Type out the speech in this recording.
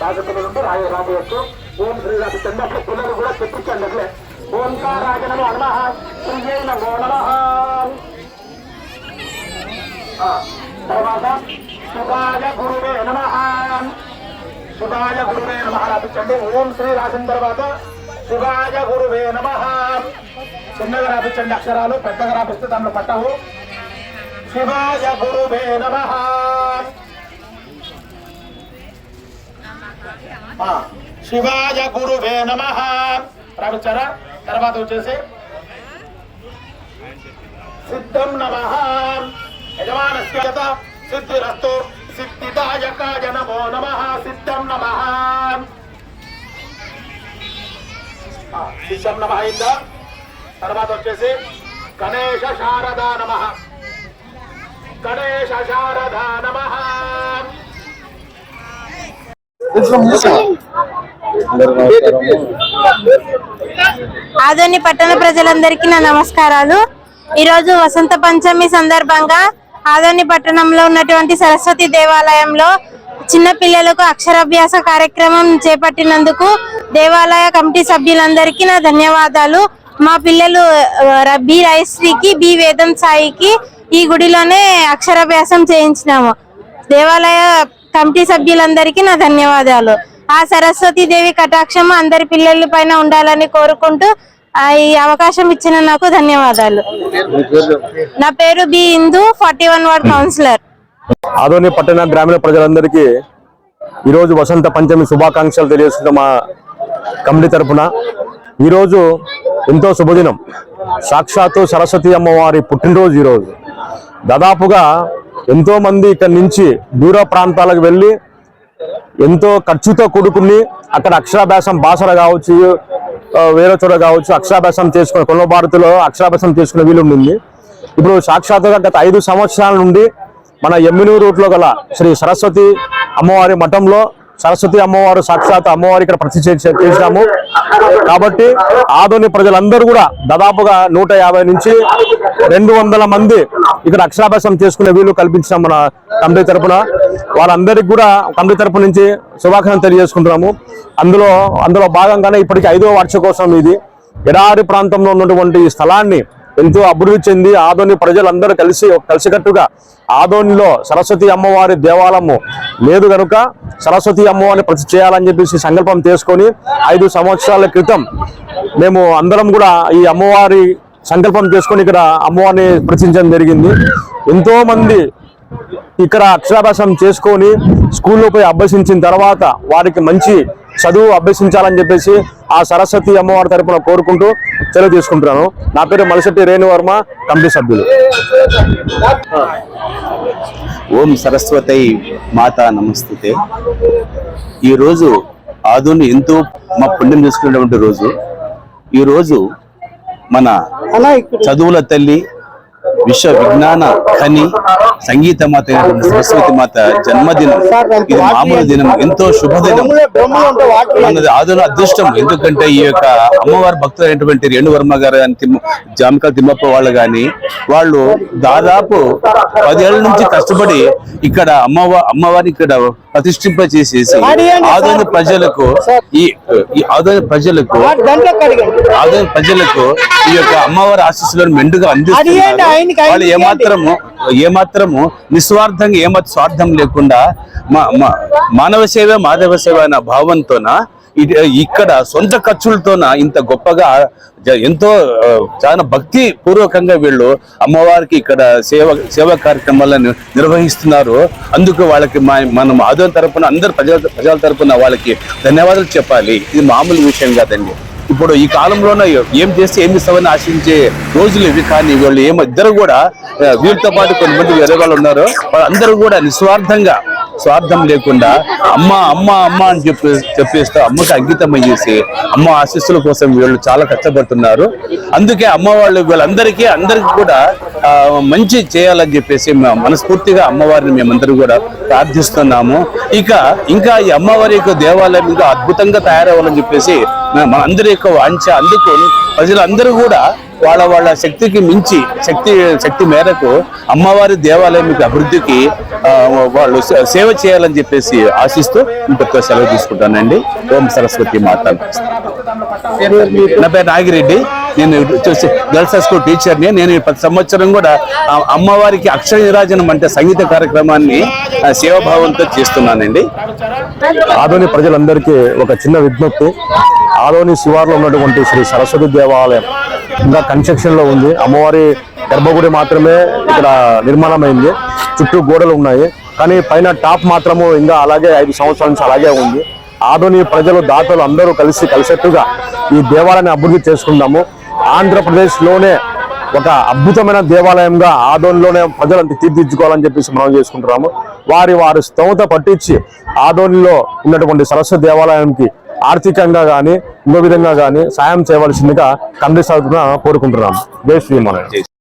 బాధితులు ఉంటే రాయ రాబోయచ్చు ఓం శ్రీ రాజు చంద్ర పిల్లలు కూడా చెప్పించండి అట్లే ఓంకారాజ నమో శ్రీయే నమో నమ తర్వాత శివాయ గురువే నమ శివాయ గురువే నమ రాపించండి ఓం శ్రీ రాసిన తర్వాత శివాయ గురువే నమ చిన్నగా రాపించండి అక్షరాలు పెద్దగా రాపిస్తే దాంట్లో పట్టవు శివాయ గురువే నమ. శివాయ గురువే నమ. రాపించారా తర్వాత వచ్చేసి సిద్ధం నమ. యజమానస్య సిద్ధిరస్తు సిద్ధిదాయకాయ నమో నమ. సిద్ధం నమ. సిద్ధం నమ అయిందా? తర్వాత వచ్చేసి గణేశ శారదా నమ. గణేశ నమ ఆదోని పట్టణ ప్రజలందరికీ నా నమస్కారాలు. ఈరోజు వసంత పంచమి సందర్భంగా ఆదోని పట్టణంలో ఉన్నటువంటి సరస్వతి దేవాలయంలో చిన్న పిల్లలకు అక్షరాభ్యాస కార్యక్రమం చేపట్టినందుకు దేవాలయ కమిటీ సభ్యులందరికీ నా ధన్యవాదాలు. మా పిల్లలు బి రాయశ్రీకి బి వేదం సాయికి ఈ గుడిలోనే అక్షరాభ్యాసం చేయించినాము. దేవాలయ కమిటీ సభ్యులందరికీ నా ధన్యవాదాలు. ఆ సరస్వతి దేవి కటాక్షం అందరి పిల్లల పైన ఉండాలని కోరుకుంటూ ఆ, ఈ అవకాశం ఇచ్చిన నాకు ధన్యవాదాలు. నా పేరు B Indu forty one ward councillor. Adoni పట్టణ గ్రామీణ ప్రజలందరికీ ఈరోజు వసంత పంచమి శుభాకాంక్షలు తెలియజేస్తున్న మా కమిటీ తరపున ఈరోజు ఎంతో శుభదినం. సాక్షాత్తు సరస్వతి అమ్మవారి పుట్టినరోజు ఈరోజు. దాదాపుగా ఎంతో మంది ఇక్కడి నుంచి దూర ప్రాంతాలకు వెళ్ళి ఎంతో ఖర్చుతో కూడుకుని అక్కడ అక్షరాభ్యాసం భాషలు కావచ్చు వేరే చోట కావచ్చు అక్షరాభ్యాసం చేసుకునే కొల్ల భారతిలో అక్షరాభ్యాసం చేసుకునే వీలు ఉండింది. ఇప్పుడు సాక్షాత్తుగా గత ఐదు సంవత్సరాల నుండి మన ఎమ్మినూరు రూట్లో గల శ్రీ సరస్వతి అమ్మవారి మఠంలో సరస్వతి అమ్మవారు సాక్షాత్ అమ్మవారి ఇక్కడ ప్రతిష్ఠ చేసి- చేసినాము. కాబట్టి ఆదోని ప్రజలందరూ కూడా దాదాపుగా నూట యాభై నుంచి రెండు వందల మంది ఇక్కడ అక్షరాభ్యాసం చేసుకునే వీలు కల్పించాం మన కమిటీ తరఫున వాళ్ళందరికీ కూడా కమిటీ తరపు నుంచి శుభాకాంక్షలు తెలియజేసుకుంటున్నాము. అందులో అందులో భాగంగానే ఇప్పటికి ఐదో వార్షికోత్సవం ఇది. ఎడారి ప్రాంతంలో ఉన్నటువంటి ఈ స్థలాన్ని ఎంతో అభివృద్ధి చెంది ఆదోని ప్రజలందరూ కలిసి కలిసికట్టుగా ఆదోనిలో సరస్వతి అమ్మవారి దేవాలయము లేదు కనుక సరస్వతి అమ్మవారిని ప్రతి చేయాలని చెప్పేసి సంకల్పం చేసుకొని ఐదు సంవత్సరాల క్రితం మేము అందరం కూడా ఈ అమ్మవారి సంకల్పం చేసుకొని ఇక్కడ అమ్మవారిని ప్రతించడం జరిగింది. ఎంతోమంది ఇక్కడ అక్షరాభ్యాసం చేసుకొని స్కూల్లో పోయి అభ్యసించిన తర్వాత వారికి మంచి చదువు అభ్యసించాలని చెప్పేసి ఆ సరస్వతి అమ్మవారి తరపున కోరుకుంటూ సెలవు తీసుకుంటున్నాను. నా పేరు మలశెట్టి రేణువర్మ కమిటీ సభ్యులు. ఓం సరస్వతై మాత నమస్తుతే. ఈరోజు ఆదుని ఎంతో మా పుణ్యం చేసుకునేటువంటి రోజు. ఈ రోజు మన చదువుల తల్లి విశ్వ విజ్ఞాన ఖని సంగీత మాత అయినటువంటి సరస్వతి మాత జన్మదినం. ఇది మామూలు దినం ఎంతో శుభదినం. మనది ఆదుల అదృష్టం. ఎందుకంటే ఈ యొక్క అమ్మవారి భక్తులు అయినటువంటి రేణువర్మ గారు అని తిమ్మ జామకాల తిమ్మప్ప వాళ్ళు గాని వాళ్ళు దాదాపు పదేళ్ళ నుంచి కష్టపడి ఇక్కడ అమ్మవారి అమ్మవారిని ఇక్కడ ప్రతిష్ఠింప చేసేసి ఆదోని ప్రజలకు ఈ ఆదోని ప్రజలకు ఆదోని ప్రజలకు ఈ యొక్క అమ్మవారి ఆశీస్సులను మెండుగా అందిస్తున్నారు. వాళ్ళు ఏమాత్రము ఏమాత్రము నిస్వార్థంగా ఏమాత్రం స్వార్థం లేకుండా మానవ సేవ మాధవ సేవ అన్న భావంతోన ఇక్కడ సొంత ఖర్చులతోన ఇంత గొప్పగా ఎంతో చాలా భక్తి పూర్వకంగా వీళ్ళు అమ్మవారికి ఇక్కడ సేవ సేవా కార్యక్రమాలను నిర్వహిస్తున్నారు. అందుకు వాళ్ళకి మనం ఆదోని తరపున అందరు ప్రజల ప్రజల తరపున వాళ్ళకి ధన్యవాదాలు చెప్పాలి. ఇది మామూలు విషయం కాదండి. ఇప్పుడు ఈ కాలంలోనే ఏం చేస్తే ఏమి ఇస్తామని ఆశించే రోజులు ఇవి. కానీ వీళ్ళు ఏమో ఇద్దరు కూడా వీళ్ళతో పాటు కొంతమంది వేరే వాళ్ళు ఉన్నారు. వాళ్ళందరూ కూడా నిస్వార్థంగా స్వార్థం లేకుండా అమ్మ అమ్మ అమ్మ అని చెప్పి చెప్పేస్తూ అమ్మకి అంకితం చేసి అమ్మ ఆశీస్సుల కోసం వీళ్ళు చాలా కష్టపడుతున్నారు. అందుకే అమ్మ వాళ్ళు వీళ్ళందరికీ అందరికీ కూడా మంచి చేయాలని చెప్పేసి మనస్ఫూర్తిగా అమ్మవారిని మేమందరూ కూడా ప్రార్థిస్తున్నాము. ఇక ఇంకా ఈ అమ్మవారి యొక్క దేవాలయం ఇంకా అద్భుతంగా తయారవ్వాలని చెప్పేసి మన అందరి యొక్క వాంఛ అందుకు ప్రజలందరూ కూడా వాళ్ళ వాళ్ళ శక్తికి మించి శక్తి శక్తి మేరకు అమ్మవారి దేవాలయం అభివృద్ధికి వాళ్ళు సేవ చేయాలని చెప్పేసి ఆశిస్తూ ఇంకొక సెలవు తీసుకుంటానండి. ఓం సరస్వతి మాత. నా పేరు నాగిరెడ్డి. నేను వచ్చేసి గర్ల్స్ హై స్కూల్ టీచర్ని. నేను ప్రతి సంవత్సరం కూడా అమ్మవారికి అక్షర నిరాజనం అంటే సంగీత కార్యక్రమాన్ని సేవాభావంతో చేస్తున్నానండి. ఆదోని ప్రజలందరికీ ఒక చిన్న విజ్ఞప్తి. ఆదోని శివార్లో ఉన్నటువంటి శ్రీ సరస్వతి దేవాలయం. ఇంకా కన్స్ట్రక్షన్లో ఉంది. అమ్మవారి గర్భగుడి మాత్రమే ఇక్కడ నిర్మాణమైంది. చుట్టూ గోడలు ఉన్నాయి. కానీ పైన టాప్ మాత్రము ఇంకా అలాగే ఐదు సంవత్సరాల నుంచి అలాగే ఉంది. ఆదోని ప్రజలు దాతలు అందరూ కలిసి కలిసేట్టుగా ఈ దేవాలయాన్ని అభివృద్ధి చేసుకుందాము. ఆంధ్రప్రదేశ్లోనే ఒక అద్భుతమైన దేవాలయంగా ఆదోనిలోనే ప్రజలంతా తీర్చిదిద్దుకోవాలని చెప్పేసి మనం చేసుకుంటున్నాము. వారి వారి స్తోమత పట్టించి ఆదోనిలో ఉన్నటువంటి సరస్వ దేవాలయానికి ఆర్థికంగా కానీ ఇంకో విధంగా కానీ సాయం చేయవలసిందిగా కండి సాగుతున్న కోరుకుంటున్నాము జై శ్రీమాన్